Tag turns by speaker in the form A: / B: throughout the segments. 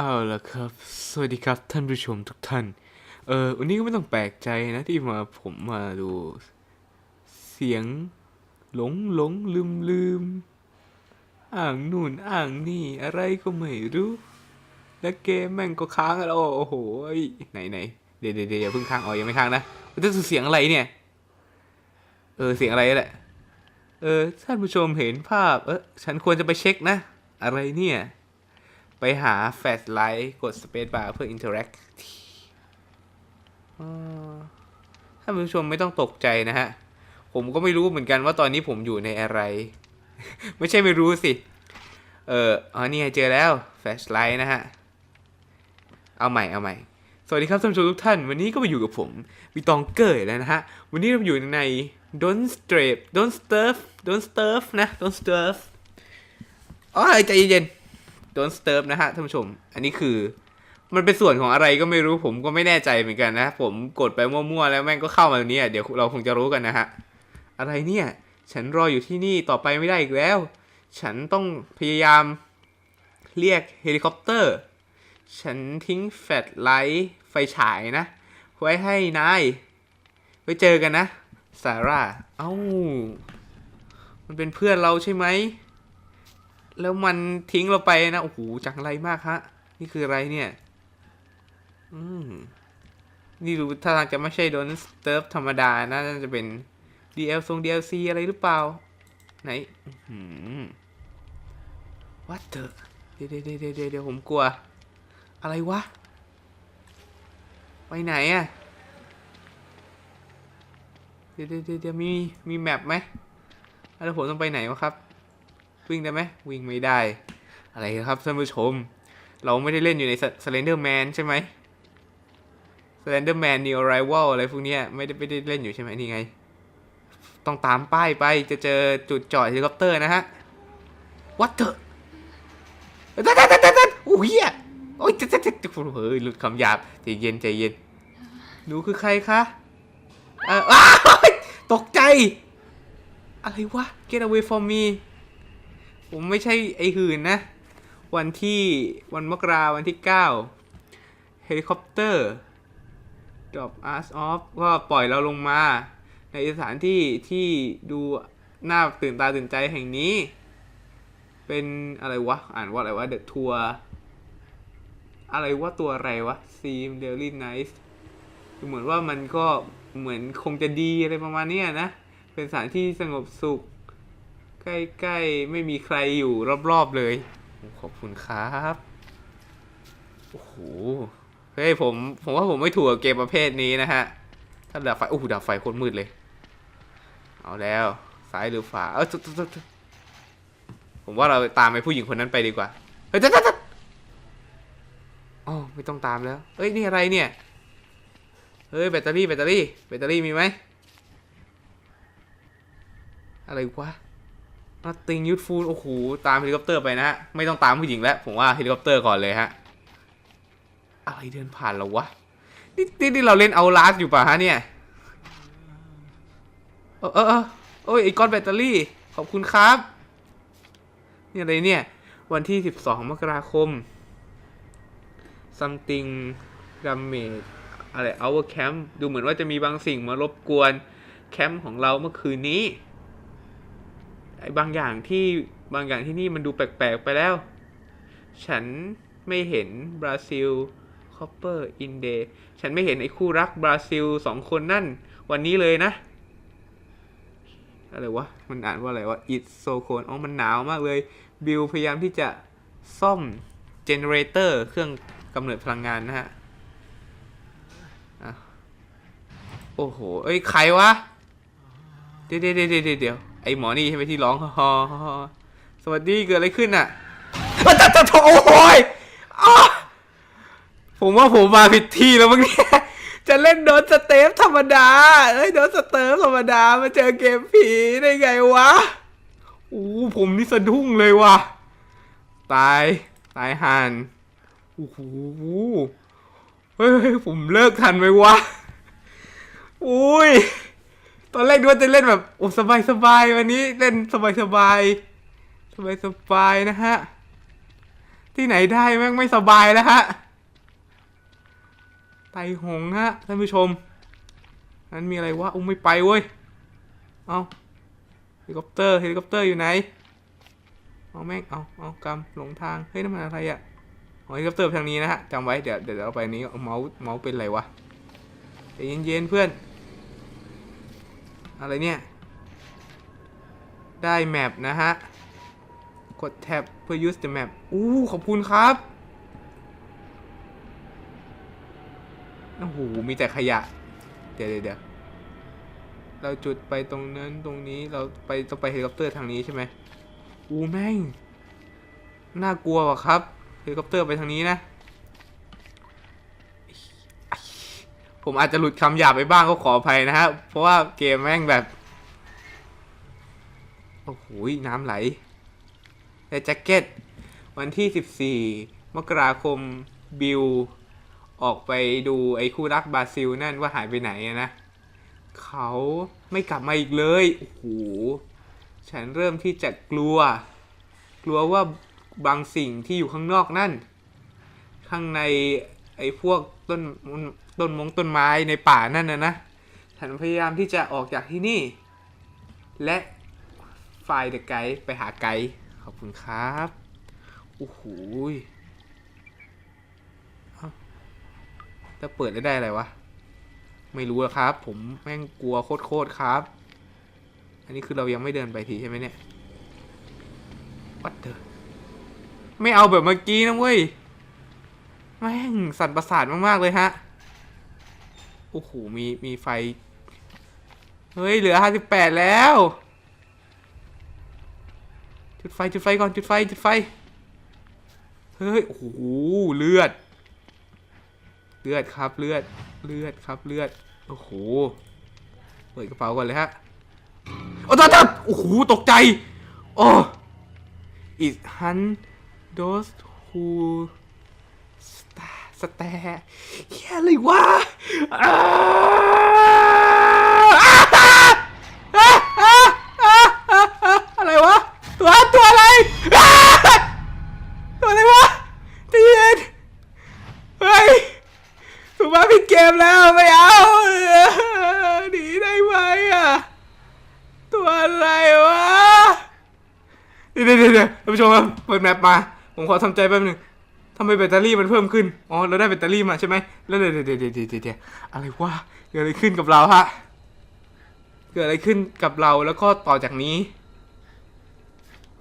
A: เอาละครับ สวัสดีครับท่านผู้ชมทุกท่าน เออวันนี้ก็ไม่ต้องแปลกใจนะที่มาผมมาดู เสียงหลงหลงลืมลืมอ่างนู่นอ่างนี่อะไรก็ไม่รู้ แล้วเกมแม่งก็ค้างแล้วโอ้โหยไหนไหนเดี๋ยวเดี๋ยวเดี๋ยวอย่าเพิ่งค้างอ๋อยังไม่ค้างนะมันจะเสียงอะไรเนี่ย เออเสียงอะไรแหละเออท่านผู้ชมเห็นภาพ เออฉันควรจะไปเช็คนะ อะไรเนี่ย ไปหาแฟลชไลท์กดสเปซบาร์เพื่ออินเทอร์แอคท่านผู้ชมไม่ต้องตกใจนะฮะ ผมก็ไม่รู้เหมือนกันว่าตอนนี้ผมอยู่ในอะไร ไม่ใช่ไม่รู้สิ เอออ๋อนี่เจอแล้วแฟลชไลท์นะฮะ เอาใหม่เอาใหม่ สวัสดีครับท่านผู้ชมทุกท่าน วันนี้ก็มาอยู่กับผมวิตองเกอร์แล้วนะฮะ วันนี้เราอยู่ใน Don't Strafe Don't Sturf Don't Sturf นะ Don't Sturf อ๋อใจเย็นๆ Don't Sturf นะฮะท่านผู้ชม อันนี้คือ มันเป็นส่วนของอะไรก็ไม่รู้ผมก็ไม่แน่ใจเหมือนกันนะ ผมกดไปมั่วๆแล้วแม่งก็เข้ามาตรงนี้เดี๋ยวเราคงจะรู้กันนะฮะ อะไรเนี่ย ฉันรออยู่ที่นี่ต่อไปไม่ได้อีกแล้ว ฉันต้องพยายามเรียกเฮลิคอปเตอร์ ฉันทิ้งแฟลชไลท์ไฟฉายนะ ไว้ให้นาย ไว้เจอกันนะซาร่า เอ้า มันเป็นเพื่อนเราใช่ไหม แล้วมันทิ้งเราไปนะ โอ้โห จังไรมากฮะ นี่คืออะไรเนี่ย อืม นี่รู้ถ้าทางจะไม่ใช่โดนสเติร์ฟธรรมดานะน่าจะเป็น DL ทรง DLC อะไรหรือเปล่า ไหน อื้อหือ What the เดี๋ยวเดี๋ยวเดี๋ยวเดี๋ยวเดี๋ยวผมกลัว อะไรวะ ไปไหนอะเดี๋ยวเดี๋ยวเดี๋ยวเดี๋ยวมี มีแมปไหมแล้วผมต้องไปไหนวะครับ วิ่งได้ไหมวิ่งไม่ได้ อะไรครับท่านผู้ชม เราไม่ได้เล่นอยู่ใน Slender Man ใช่ไหม Slender Man New Arrival อะไรพวกนี้ไม่ได้ไม่ได้เล่นอยู่ใช่ไหมนี่ไง ต้องตามป้ายไปจะเจอจุดจอดเฮลิคอปเตอร์นะฮะ What the ตัดตัดตัดตัดโอ้ยเหี้ยโอ้ยตัดตัดตัดเฮ้ยหลุดคำหยาบใจเย็นใจเย็นหนูคือใครคะเอ่ออ้าตกใจ อะไรวะ get away from me ผมไม่ใช่ไอหื่นนะ วันที่วันมกราวันที่9เฮลิคอปเตอร์ drop us off ก็ปล่อยเราลงมา ในสถานที่ที่ดูน่าตื่นตาตื่นใจแห่งนี้ เป็นอะไรวะ อ่านว่าอะไรวะ The Tour อะไรว่าตัวอะไรวะ Seem Really Nice ดูเหมือนว่ามันก็เหมือนคงจะดีอะไรประมาณนี้นะ เป็นสถานที่สงบสุข ใกล้ๆ ไม่มีใครอยู่รอบๆเลย ขอบคุณครับ โอ้โห เฮ้ยผม ผมว่าผมไม่ถูกเกมประเภทนี้นะฮะ ถ้าดับไฟ โอ้โหดับไฟโคตรมืดเลย เอาแล้ว ซ้ายหรือขวา เออตุ๊ดตุ๊ดตุ๊ดผมว่าเราตามไปผู้หญิงคนนั้นไปดีกว่า เฮ้ยตุ๊ดตุ๊ดตุ๊ดอ๋อไม่ต้องตามแล้วเฮ้ย นี่อะไรเนี่ย เฮ้ย แบตเตอรี่ แบตเตอรี่ แบตเตอรี่มีไหมอะไรวะ Nothing useful โอ้โห ตามเฮลิคอปเตอร์ไปนะฮะ ไม่ต้องตามผู้หญิงแล้ว ผมว่าเฮลิคอปเตอร์ก่อนเลยฮะ อะไรเดินผ่านเราวะ นี่นี่นี่เราเล่นเอาลาสอยู่ป่ะฮะเนี่ย เออเออโอ้ยไอ้ก้อนแบตเตอรี่ ขอบคุณครับ นี่อะไรเนี่ย วันที่ 12 มกราคม something damage อะไร our camp ดูเหมือนว่าจะมีบางสิ่งมารบกวนแคมป์ของเราเมื่อคืนนี้ บางอย่างที่บางอย่างที่นี่มันดูแปลกๆไปแล้ว ฉันไม่เห็นบราซิลคอปเปอร์อินเดฉันไม่เห็นไอ้คู่รักบราซิลสองคนนั่น วันนี้เลยนะ อะไรวะ มันอ่านว่าอะไรวะ it's so cold อ๋อมันหนาวมากเลย บิลพยายามที่จะซ่อมเจเนเรเตอร์เครื่องกำเนิดพลังงานนะฮะโอ้โห เอ้ย ใครวะ เดี๋ยวเดี๋ยวเดี๋ยวเดี๋ยว ไอหมอนี่ใช่ไหมที่ร้องฮอฮอฮอสวัสดีเกิดอะไรขึ้นอะอะจะจะโอ้ยอ้าผมว่าผมมาผิดที่แล้วมั้งเนี่ยจะเล่นโดนสเตฟธรรมดาเอ้ยโดนสเตฟธรรมดามาเจอเกมผีได้ไงวะอู้ผมนี่สะดุ้งเลยว่ะ ตายตายห่านโอ้โหเฮ้ยผมเลิกทันไหมวะ อุ้ย ตอนแรกนึกว่าจะเล่นแบบโอ้สบายสบายๆวันนี้เล่นสบายสบายสบายสบายๆนะฮะ ที่ไหนได้แม่งไม่สบายแล้วฮะ ไตหงฮะท่านผู้ชม นั้นมีอะไรวะอุ้มไม่ไปเว้ย เอาเฮลิคอปเตอร์เฮลิคอปเตอร์อยู่ไหน เอาแม่งเอาเอากำหลงทาง เฮ้ยนั่นมันอะไรอะเฮลิคอปเตอร์ทางนี้นะฮะจำไว้เดี๋ยวเดี๋ยวเอาไปนี้เอาเมาส์เมาส์เป็นอะไรวะใจเย็นๆเพื่อน อะไรเนี่ย ได้แมปนะฮะ กดแท็บเพื่อ use the map อู้ ขอบคุณครับ โอ้โห มีแต่ขยะ เดี๋ยวเดี๋ยวเราจุดไปตรงนั้นตรงนี้เราไปต้องไปเฮลิคอปเตอร์ทางนี้ใช่ไหมอู้แม่ง น่ากลัวว่ะครับ เฮลิคอปเตอร์ไปทางนี้นะ ผมอาจจะหลุดคำหยาบไปบ้างก็ขออภัยนะฮะ เพราะว่าเกมแม่งแบบ โอ้โห น้ำไหลแต่แจ็คเก็ต วันที่ 14 มกราคมบิลออกไปดูไอ้คู่รักบราซิลนั่นว่าหายไปไหนนะ เขาไม่กลับมาอีกเลย โอ้โห ฉันเริ่มที่จะกลัว กลัวว่าบางสิ่งที่อยู่ข้างนอกนั่น ข้างในไอ้พวกต้น ต้นมงต้นไม้ในป่านั่นนะนะฉันพยายามที่จะออกจากที่นี่ และไฟเดอะไกด์ไปหาไกด์ขอบคุณครับโอ้โหจะเปิดได้ได้อะไรวะ ไม่รู้อะครับ ผมแม่งกลัวโคตรๆครับ อันนี้คือเรายังไม่เดินไปทีใช่ไหมเนี่ยวัดเถอะไม่เอาแบบเมื่อกี้นะเว้ย แม่งสั่นประสาทมากๆเลยฮะ โอ้โหมีมีไฟ เฮ้ยเหลือห้าสิบแปดแล้ว จุดไฟจุดไฟก่อนจุดไฟจุดไฟ เฮ้ยโอ้โหเลือด เลือดครับเลือดเลือดครับเลือด โอ้โหเปิดกระเป๋าก่อนเลยฮะโอ้ตายตาโอ้โหตกใจโอ้ is hunt those who star สแตร์เฮียอะไรวะ อะไรวะ ตัวตัวอะไร ตัวอะไรวะใจเย็นเฮ้ยถูกมาผิดเกมแล้วไม่เอาหนีได้ไหมอะ ตัวอะไรวะ เดี๋ยวเดี๋ยวเดี๋ยวท่านผู้ชมครับเปิดแมปมา ผมขอทำใจแป๊บหนึง ทำไมแบตเตอรี่มันเพิ่มขึ้น อ๋อ เราได้แบตเตอรี่มาใช่ไหมแล้วเดี๋ยวเดี๋ยวเดี๋ยวเดี๋ยวเดี๋ยวเดี๋ยวอะไรวะ เกิดอะไรขึ้นกับเราฮะ เกิดอะไรขึ้นกับเราแล้วก็ต่อจากนี้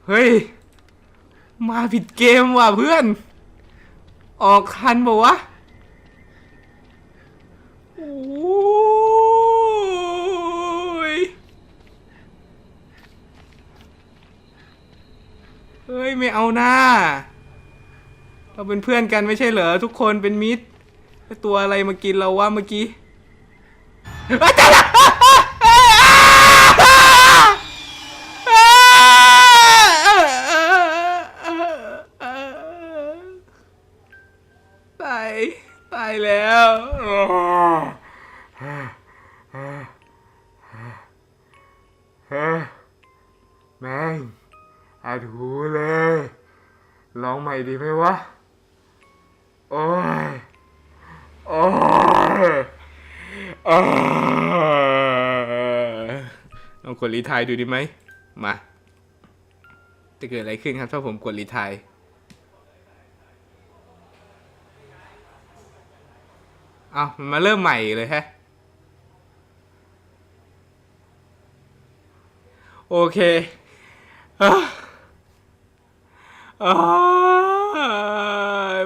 A: เฮ้ย มาผิดเกมว่ะเพื่อน ออกทันปะวะ โอ้ย เฮ้ย ไม่เอาหน้า เราเป็นเพื่อนกันไม่ใช่เหรอทุกคนเป็นมิตรตัวอะไรมากินเราวะเมื่อกี้อ้าวตายละตายตายแล้วแม่งอาดูเลย ลองใหม่ดีไหมวะ โอ้ยโอ้ยโอ้ยลองกดรีไทายดูดีไหม มา จะเกิดอะไรขึ้นครับถ้าผมกดรีไทายเอามันมาเริ่มใหม่เลยแฮะ โอเค อะอ้า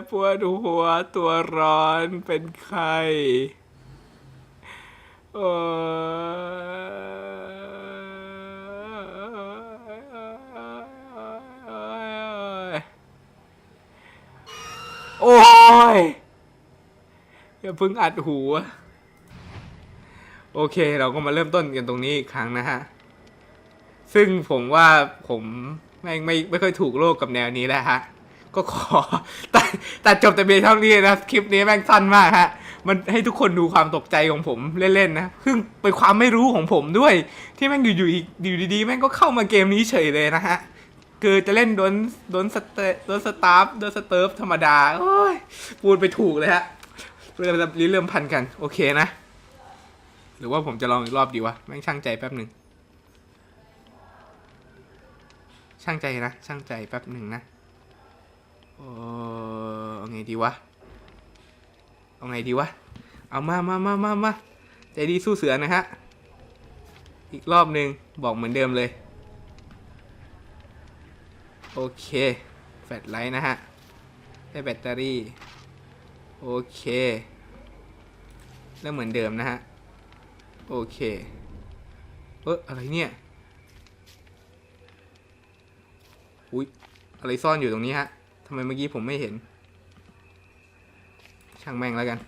A: ปวดหัวตัวร้อนเป็นไข้โอ้ยโอ้ย อย่าเพิ่งอัดหูโอเค เราก็มาเริ่มต้นกันตรงนี้อีกครั้งนะฮะ ซึ่งผมว่าผมแม่ไม่ไม่ค่อยถูกโลกกับแนวนี้แล้วฮะ ก็ขอ ตัดตัดจบแต่เพียงเท่านี้นะคลิปนี้แม่งสั้นมากฮะมันให้ทุกคนดูความตกใจของผมเล่นๆนะซึ่งเป็นความไม่รู้ของผมด้วย ที่แม่งอยู่ๆอีกอยู่ดีๆแม่งก็เข้ามาเกมนี้เฉยเลยนะฮะคือจะเล่นโดนโดนสเตโดนสตาร์ฟโดนสเติร์ฟธรรมดาโอ้ยพูดไปถูกเลยฮะเริ่มลิ้นเริ่มพันกัน โอเคนะ หรือว่าผมจะลองอีกรอบดีวะแม่งช่างใจแป๊บหนึ่งช่างใจนะ ช่างใจแป๊บหนึ่งนะ โอ้เอาไงดีวะ เอาไงดีวะ เอามามามามามาใจดีสู้เสือนะฮะ อีกรอบหนึ่งบอกเหมือนเดิมเลย โอเค แฟลชไลท์นะฮะ ได้แบตเตอรี่ โอเค แล้วเหมือนเดิมนะฮะ โอเค เอออะไรเนี่ย อุ้ยอะไรซ่อนอยู่ตรงนี้ฮะำไมเมื่อกี้ผมไม่เห็น ช่างแม่งแล้วกัน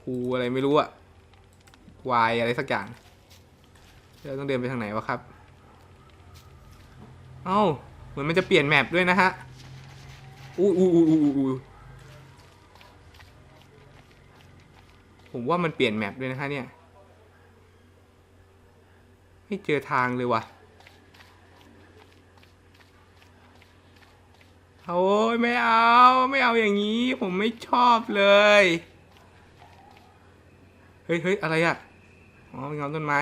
A: คูอะไรไม่รู้อะวายอะไรสักอย่างเราต้องเดินไปทางไหนวะครับ เอ้า เหมือนมันจะเปลี่ยนแมปด้วยนะฮะ อู้อู้อู้อู้อู้ผมว่ามันเปลี่ยนแมปด้วยนะฮะเนี่ย ไม่เจอทางเลยว่ะ โอ้ยไม่เอาไม่เอาอย่างนี้ ผมไม่ชอบเลย เฮ้ยเฮ้ยอะไรอะอ๋อเป็นเงาต้นไม้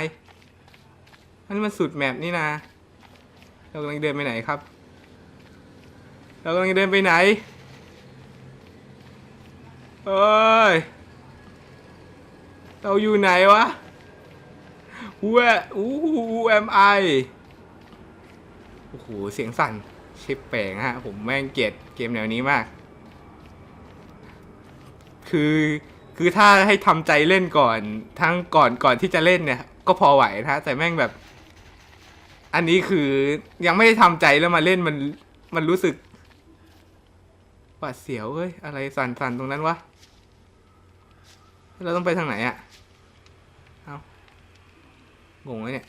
A: อันนี้มันสุดแมปนี่นะ เรากำลังเดินไปไหนครับ เรากำลังเดินไปไหนเอ้ย เราอยู่ไหนวะ Where อู้ Who am I โอ้โห เสียงสั่น ชิปแปลงฮะ ผมแม่งเกลียดเกมแนวนี้มาก คือคือถ้าให้ทำใจเล่นก่อน ทั้งก่อนก่อนที่จะเล่นเนี่ย ก็พอไหวนะแต่แม่งแบบ อันนี้คือยังไม่ได้ทำใจแล้วมาเล่นมันมันรู้สึกหวาดเสียวเอ้ยอะไรสันส่นๆตรงนั้นวะเราต้องไปทางไหนอะเอางงเลยเนี่ย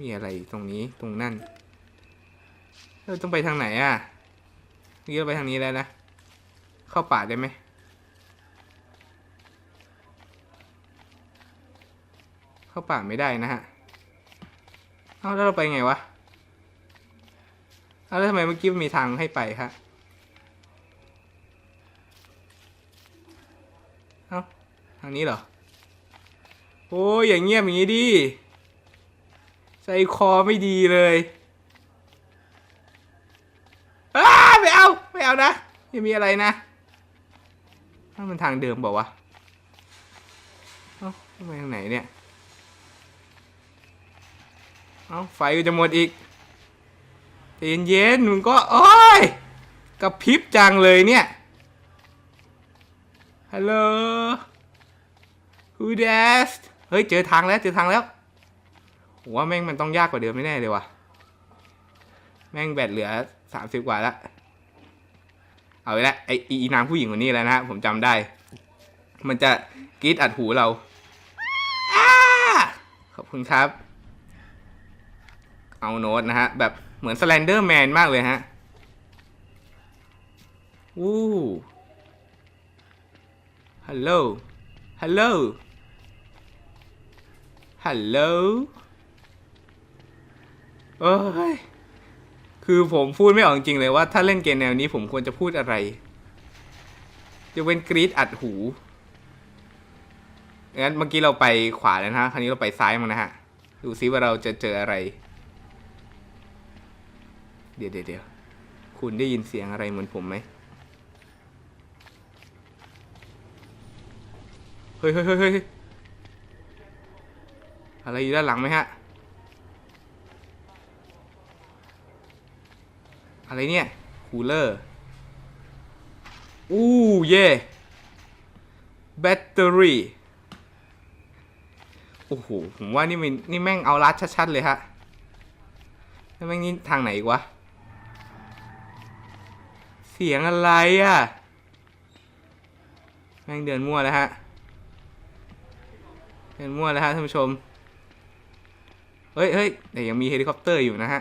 A: มีอะไรตรงนี้ตรงนั่น เราต้องไปทางไหนอะนี่เราไปทางนี้แล้วนะ เข้าป่าได้ไหมเข้าป่าไม่ได้นะฮะ เอาแล้วเราไปไงวะ เอาแล้วทำไมเมื่อกี้มีทางให้ไปฮะ เอาทางนี้เหรอ โอ้ยอย่างเงียบอย่างนี้ดิ ใจคอไม่ดีเลยอ้า ไม่เอาไม่เอานะยังมีอะไรนะถ้ามันทางเดิมบอกว่าเอ้าไปทางไหนเนี่ย เอาไฟก็จะหมดอีกใจเย็นมึงก็โอ้ยกระพริบจังเลยเนี่ย ฮัลโหล Who d a s เฮ้ย เจอทางแล้ว เจอทางแล้วว่าแม่งมันต้องยากกว่าเดิมไม่แน่เลยว่ะ แม่งแบตเหลือสามสิบกว่าแล้ว เอาไปละไออีนางผู้หญิงคนนี้แล้วนะฮะผมจำได้ มันจะกรีดอัดหูเราอ้าขอบคุณครับ เอาโน้ตนะฮะ แบบเหมือนสแลนเดอร์แมนมากเลยฮะวู้ฮัลโหลฮัลโหลฮัลโหลโอ้ย คือผมพูดไม่ออกจริงเลยว่าถ้าเล่นเกมแนวนี้ผมควรจะพูดอะไร จะเป็นกรีดอัดหูงั้นเมื่อกี้เราไปขวาแล้วนะฮะคราวนี้เราไปซ้ายมั้งนะฮะ ดูซิว่าเราจะเจออะไร เดี๋ยวเดี๋ยวคุณได้ยินเสียงอะไรเหมือนผมไหมเฮ้ยเฮ้ยเฮ้ยเฮ้ยอะไรอยู่ด้านหลังไหมฮะ อะไรเนี่ยคูลเลอร์อู้เย่แบตเตอรี่โอ้โหผมว่านี่มันนี่แม่งเอาลัดชัดๆเลยฮะแล้วแม่งนี่ทางไหนอีกวะ เสียงอะไรอะ่ะ แม่งเดินมั่วแล้วฮะ เดินมั่วแล้วฮะท่านผู้ชม เฮ้ยเฮ้ยแต่ยังมีเฮลิคอปเตอร์อยู่นะฮะ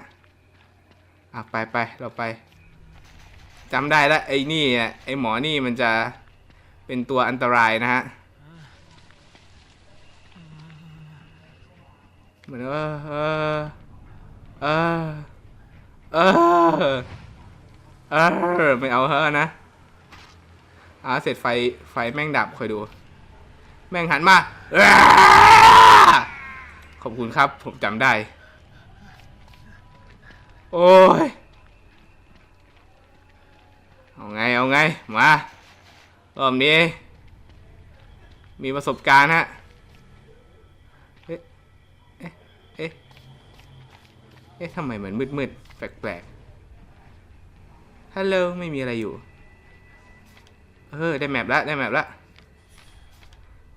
A: อะไปไปเราไปจำได้แล้วไอ้นี่ไอ้หมอนี่มันจะเป็นตัวอันตรายนะฮะเหมือนว่าเออเออเออเออไม่เอาเฮอนะอ่าเสร็จไฟไฟแม่งดับคอยดู แม่งหันมาขอบคุณครับ ผมจำได้ โอ้ย เอาไง เอาไง มารอบนี้ มีประสบการณ์ฮะ เอ๊ะ เอ๊ะ เอ๊ะ เอ๊ะทำไมเหมือนมืดๆแปลกๆฮัลโหล ไม่มีอะไรอยู่ เออ ได้แมปแล้วได้แมปแล้ว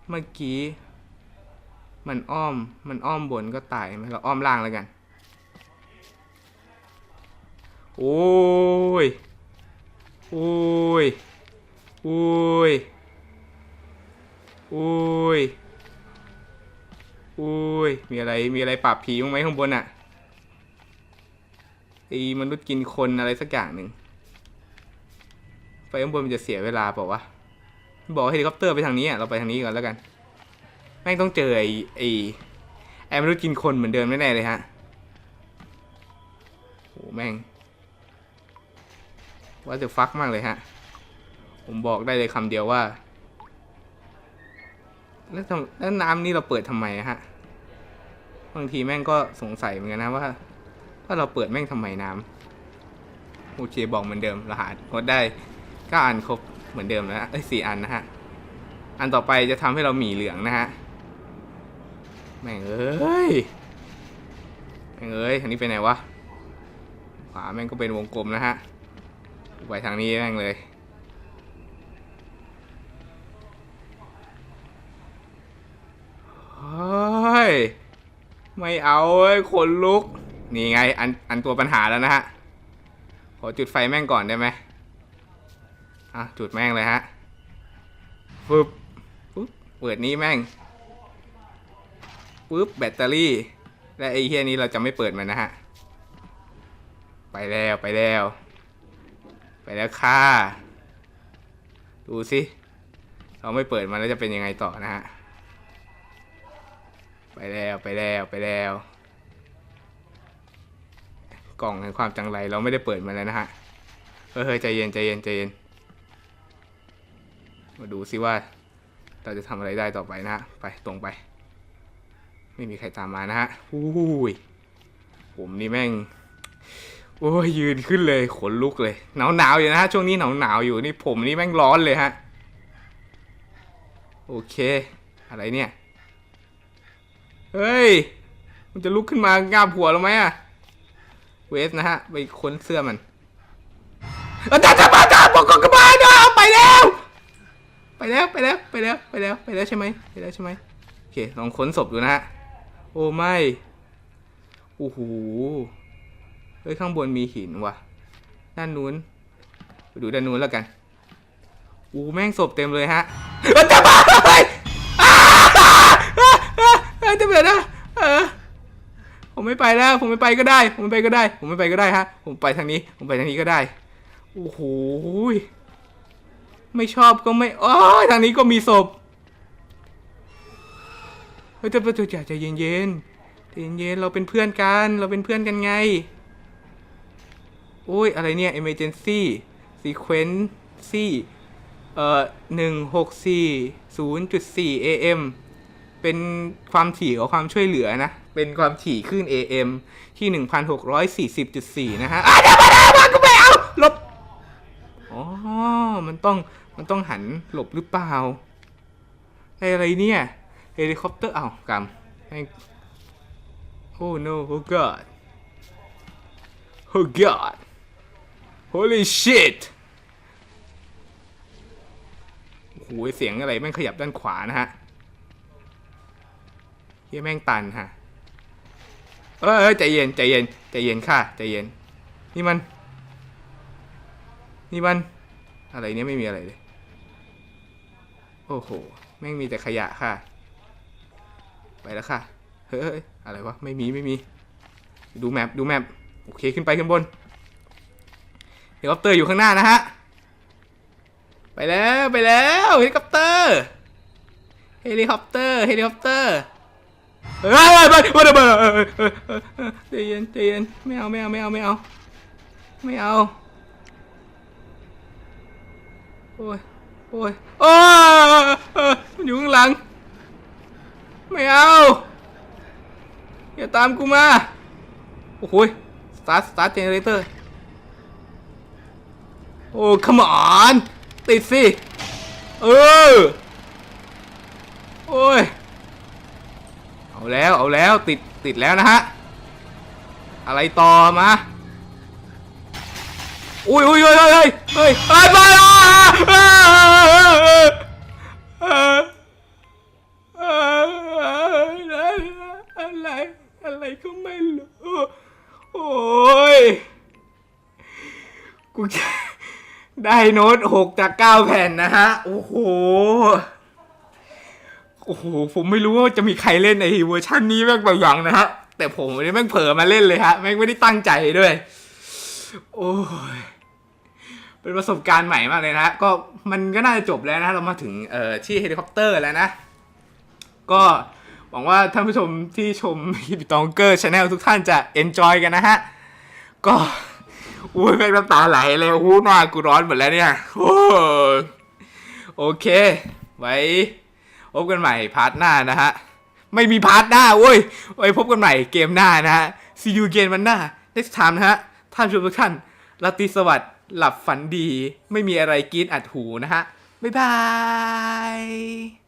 A: เมื่อกี้ มันอ้อม มันอ้อมบนก็ตายไหมเราอ้อมล่างแล้วกัน โอ้ย โอ้ย โอ้ย โอ้ย โอ้ย มีอะไร มีอะไรปราบผีบ้งไหมข้างบนอะไอ้มนุษย์กินคนอะไรสักอย่างหนึ่ง ไปข้างบนมันจะเสียเวลาเปล่าวะ บอกเฮลิคอปเตอร์ไปทางนี้อะ เราไปทางนี้ก่อนแล้วกัน แม่งต้องเจอไอ้ไอ้ไอ้มนุษย์กินคนเหมือนเดิมแน่ๆเลยฮะโอ้แม่ง ว่าจะฟักมากเลยฮะ ผมบอกได้เลยคำเดียวว่า แล้วทำแล้วน้ำนี่เราเปิดทำไมฮะ บางทีแม่งก็สงสัยเหมือนกันนะว่าว่าเราเปิดแม่งทำไมน้ำโอเคบอกเหมือนเดิมรหัสกดได้ก็อ่านครบเหมือนเดิมแล้วนะเอ้ยสี่อันนะฮะ อันต่อไปจะทำให้เราหมีเหลืองนะฮะ แม่งเอ้ย แม่งเอ้ยทางนี้ไปไหนวะขวาแม่งก็เป็นวงกลมนะฮะ ไปทางนี้แม่งเลย เฮ้ย ไม่เอาเว้ยขนลุก นี่ไง อัน อันตัวปัญหาแล้วนะฮะ ขอจุดไฟแม่งก่อนได้ไหมอะ จุดแม่งเลยฮะฟึบปุ๊บ เปิดนี้แม่งปุ๊บ แบตเตอรี่ และไอ้เฮียนี้เราจะไม่เปิดมันนะฮะ ไปแล้ว ไปแล้ว ไปแล้วค่ะ ดูสิเราไม่เปิดมันแล้วจะเป็นยังไงต่อนะฮะ ไปแล้วไปแล้วไปแล้ว กล่องแห่งความจังไรเราไม่ได้เปิดมันแล้วนะฮะ เฮ้ยใจเย็นใจเย็นใจเย็น มาดูซิว่าเราจะทำอะไรได้ต่อไปนะฮะ ไปตรงไป ไม่มีใครตามมานะฮะ อุ้ยผมนี่แม่ง โอ้ยยืนขึ้นเลยขนลุกเลยหนาวหนาวอยู่นะฮะช่วงนี้หนาวหนาวอยู่นี่ผมนี่แม่งร้อนเลยฮะโอเค อะไรเนี่ยเฮ้ยมันจะลุกขึ้นมางาบหัวเราไหมอะเวสนะฮะไปค้นเสื้อมันอาจารย์จะมาจ้าบอกก่อนก็มาเนาะไปแล้วไปแล้วไปแล้วไปแล้วไปแล้วไปแล้วใช่ไหมไปแล้วใช่ไหมโอเคลองค้นศพดูนะฮะโอ้ไม่โอ้โห เฮ้ยข้างบนมีหินว่ะ ด้านนู้น ไปดูด้านนู้นแล้วกัน อู้แม่งศพเต็มเลยฮะเอ้ยจะมาเฮ้ยอ้าอ้าอ้าอ้าจะเปิดนะเออผมไม่ไปแล้ว ผมไม่ไปก็ได้ ผมไม่ไปก็ได้ ผมไม่ไปก็ได้ฮะ ผมไปทางนี้ ผมไปทางนี้ก็ได้ โอ้โห ไม่ชอบก็ไม่โอ้ยทางนี้ก็มีศพ เฮ้ยจะประตูใจเย็นเย็นๆใจเย็นๆเราเป็นเพื่อนกัน เราเป็นเพื่อนกันไง อ้ย อะไรเนี่ย emergency sequence เอ่อหนึ่งหกสี่ศูนย์จุดสี่ am เป็นความถี่ของความช่วยเหลือนะ เป็นความถี่คลื่น am ที่หนึ่งพันหกร้อยสี่สิบจุดสี่นะฮะอะเดี๋ยวมาเดี๋ยวมาก็ไม่เอาหลบ อ๋อ มันต้อง มันต้องหันหลบหรือเปล่าไอ้อะไรเนี่ย เฮลิคอปเตอร์ อ้าวกำแม่ง oh no oh god oh god holy shit โอ้โหเสียงอะไรแม่งขยับด้านขวานะฮะเฮียแม่งตันฮะ เออเออใจเย็นใจเย็นใจเย็นค่ะใจเย็น นี่มัน นี่มัน อะไรเนี่ยไม่มีอะไรเลย โอ้โห แม่งมีแต่ขยะค่ะ ไปแล้วค่ะ เฮ้ย อะไรวะ ไม่มีไม่มี ดูแมปดูแมปโอเคขึ้นไปขึ้นบน ฮลิคอปเตอร์อยู่ข้างหน้านะฮะ ไปแล้วไปแล้วเฮลิคอปเตอร์เฮลิคอปเตอร์เฮลิคอปเตอร์เฮ้ยไปไปไปไปใจเย็นใจเย็นไม่เอาไม่เอาไม่เอาไม่เอาไม่เอาโอ้ยโอ้ยโอ้ยออมันอยู่ข้างหลัง ไม่เอาอย่าตามกูมา โอ้โหสตาร์ทสตาร์ทเจเนเรเตอร์ โอ้ขมอนติดสิเออโอ้ยเอาแล้วเอาแล้วติดติดแล้วนะฮะอะไรต่อมาอุ้ยอุ้ยเฮ้ยเฮ้ยเฮ้ยเฮ้ยไปไปอะ ได้โน้ตหกจากเก้าแผ่นนะฮะ โอ้โห โอ้โห ผมไม่รู้ว่าจะมีใครเล่นในเวอร์ชันนี้แม่งบางอย่างนะฮะ แต่ผมวันนี้แม่งเผลอมาเล่นเลยฮะ แม่งไม่ได้ตั้งใจด้วย โอ้ย เป็นประสบการณ์ใหม่มากเลยนะฮะก็มันก็น่าจะจบแล้วนะ เรามาถึงเอ่อที่เฮลิคอปเตอร์แล้วนะ ก็หวังว่าท่านผู้ชมที่ชมฮิปตองเกอร์ชาแนลทุกท่านจะเอนจอยกันนะฮะ ก็ อุ้ยแม่งน้ำตาไหลเลยโอ้โหน้ากูร้อนหมดแล้วเนี่ยโอ้โอเค ไว้พบกันใหม่พาร์ทหน้านะฮะ ไม่มีพาร์ทหน้าเว้ยไว้พบกันใหม่เกมหน้านะฮะ see you again วันหน้า next time นะฮะท่านผู้ชมทุกท่านราตรีสวัสดิ์หลับฝันดี ไม่มีอะไรกรีดอัดหูนะฮะ บ๊ายบาย